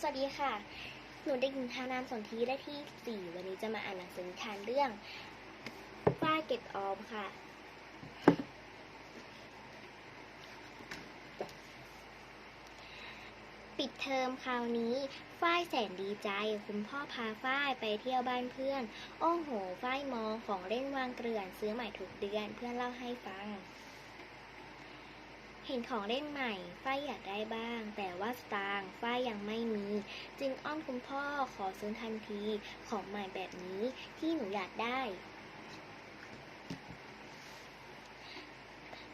สวัสดีค่ะ หนูเด็กหญิงทานามสนธิได้ที่ 4 วันนี้จะมาอ่านหนังสือนิทานเรื่องฝ้ายเก็บออมค่ะ ปิดเทอมคราวนี้ฝ้ายแสนดีใจ คุณพ่อพาฝ้ายไปเที่ยวบ้านเพื่อน โอ้โหฝ้ายมองของเล่นวางเกลื่อนซื้อใหม่ทุกเดือนเพื่อนเล่าให้ฟัง เห็นของเล่นใหม่ ฝ้ายอยากได้บ้าง แต่ว่าสตางค์ฝ้ายยังไม่มี จึงอ้อนคุณพ่อขอซื้อทันที ของใหม่แบบนี้ที่หนูอยากได้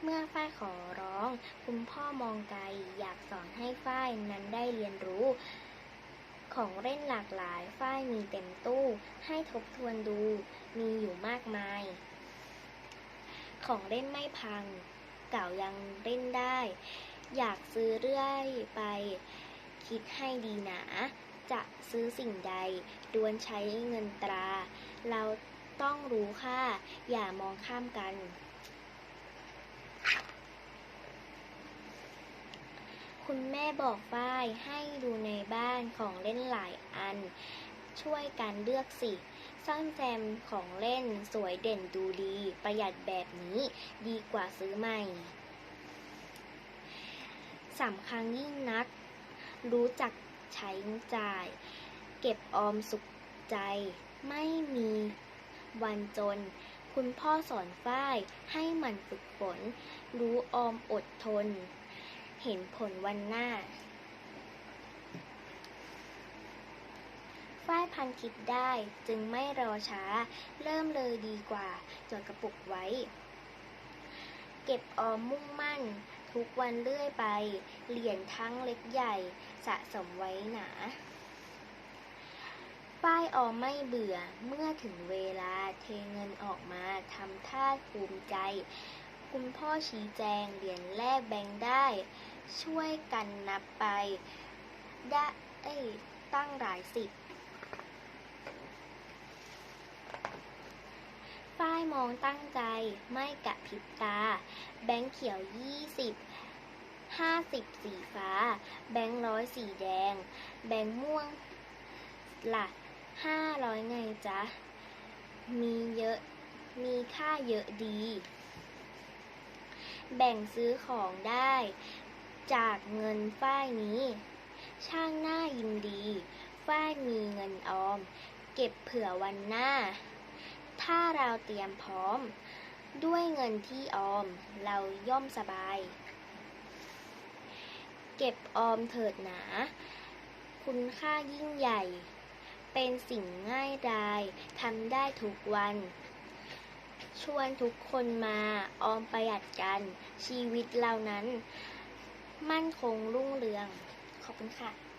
เมื่อฝ้ายขอร้อง คุณพ่อมองไกล อยากสอนให้ฝ้ายนั้นได้เรียนรู้ของเล่นหลากหลายฝ้ายมีเต็มตู้ ให้ทบทวนดู มีอยู่มากมาย ของเล่นไม่พัง เก่ายังเล่นได้ อยากซื้อเรื่อยไป คิดให้ดีหนา จะซื้อสิ่งใดดวนใช้เงินตรา เราต้องรู้ค่า อย่ามองข้ามกัน คุณแม่บอกฝ้ายให้ดูในบ้านของเล่นหลายอัน ช่วยกันเลือกสิ ซ่อนแซมของเล่นสวยเด่นดูดี ประหยัดแบบนี้ดีกว่าซื้อใหม่สำคัญยิ่งนัก รู้จักใช้จ่าย เก็บออมสุขใจ ไม่มีวันจน คุณพ่อสอนฝ้ายให้มันฝึกฝน รู้ออมอดทน เห็นผลวันหน้า ฝ้ายพันคิดได้จึงไม่รอช้า เริ่มเลยดีกว่า จดกระปุกไว้ เก็บออมมุ่งมั่น ทุกวันเรื่อยไป เหรียญทั้งเล็กใหญ่ สะสมไว้หนาป้ายออมไม่เบื่อเมื่อถึงเวลาเทเงินออกมาทำท่าภูมิใจ คุณพ่อชี้แจงเหรียญแรกแบงค์ได้ ช่วยกันนับไป ได้ตั้งหลายสิบ ฝ้าย มองตั้งใจ ไม่กะพริบตา แบงค์เขียวยี่สิบห้าสิบสีฟ้า แบงค์ร้อยสีแดง แบงค์ม่วงละห้าร้อยไงจ๊ะ มีเยอะ มีค่าเยอะดี แบ่งซื้อของได้ จากเงินฝ้ายนี้ ช่างหน้ายินดี ฝ้ายมีเงินออม เก็บเผื่อวันหน้า ถ้าเราเตรียมพร้อม ด้วยเงินที่ออมเราย่อมสบาย เก็บออมเถิดหนา คุณค่ายิ่งใหญ่ เป็นสิ่งง่ายดายทำได้ทุกวัน ชวนทุกคนมาออมประหยัดกัน ชีวิตเรานั้น มั่นคงรุ่งเรือง ขอบคุณค่ะ